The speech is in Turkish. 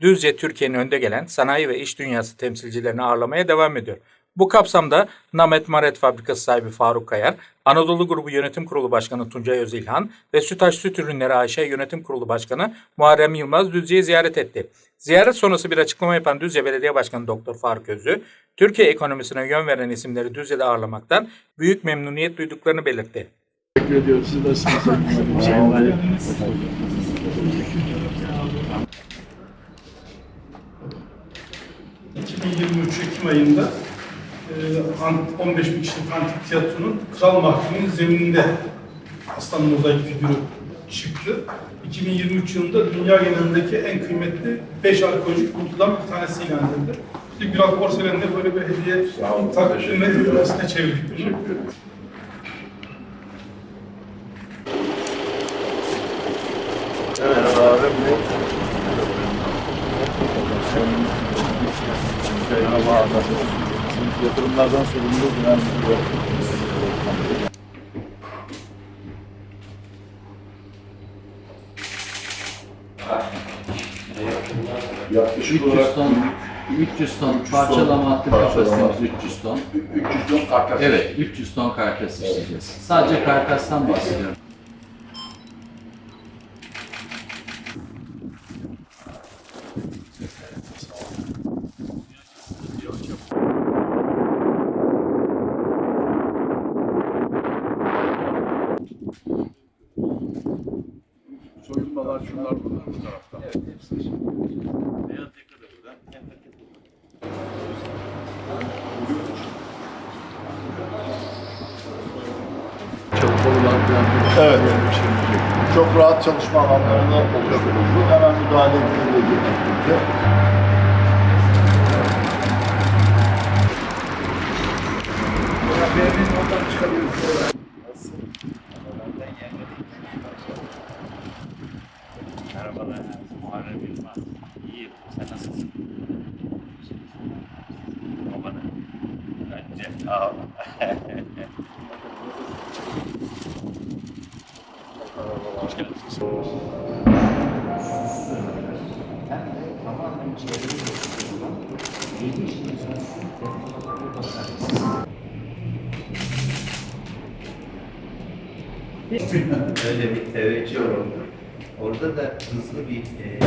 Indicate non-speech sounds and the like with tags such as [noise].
Düzce Türkiye'nin önde gelen sanayi ve iş dünyası temsilcilerini ağırlamaya devam ediyor. Bu kapsamda Namet Maret Fabrikası sahibi Faruk Kayar, Anadolu Grubu Yönetim Kurulu Başkanı Tuncay Özilhan ve Sütaş Süt Ürünleri AŞ Yönetim Kurulu Başkanı Muharrem Yılmaz Düzce'yi ziyaret etti. Ziyaret sonrası bir açıklama yapan Düzce Belediye Başkanı Doktor Faruk Özü, Türkiye ekonomisine yön veren isimleri Düzce'de ağırlamaktan büyük memnuniyet duyduklarını belirtti. Teşekkür ediyorum. Siz nasılsınız? [laughs] 2023 Ekim ayında e, an- 15 bin kişilik antik tiyatronun Kral Mahkumu'nun zemininde aslan mozaik figürü çıktı. 2023 yılında dünya genelindeki en kıymetli 5 arkeolojik buluntudan bir tanesi ilan edildi. İşte Güral Porselen'de böyle bir hediye ederim. edilmesine çevirdik. Teşekkür ederim. Adem. Siz yatırımlardan sorumlu müdür. Yaklaşık 300 olarak ton, 300 ton parçalama hattı kapasitemiz 300 ton. 300 ton karkas. Evet, 300 ton karkas işleyeceğiz. Sadece karkastan bahsediyorum. Soyunmalar şunlar bunlar bu taraftan. Evet, hepsi. Beyaz yaka da burada. Çok Evet. Çok rahat çalışma alanlarında oluşturuldu. Hemen müdahale edilebilecek. Aa. Hoş geldiniz. öyle bir teveccüh oldu. Orada da hızlı bir e,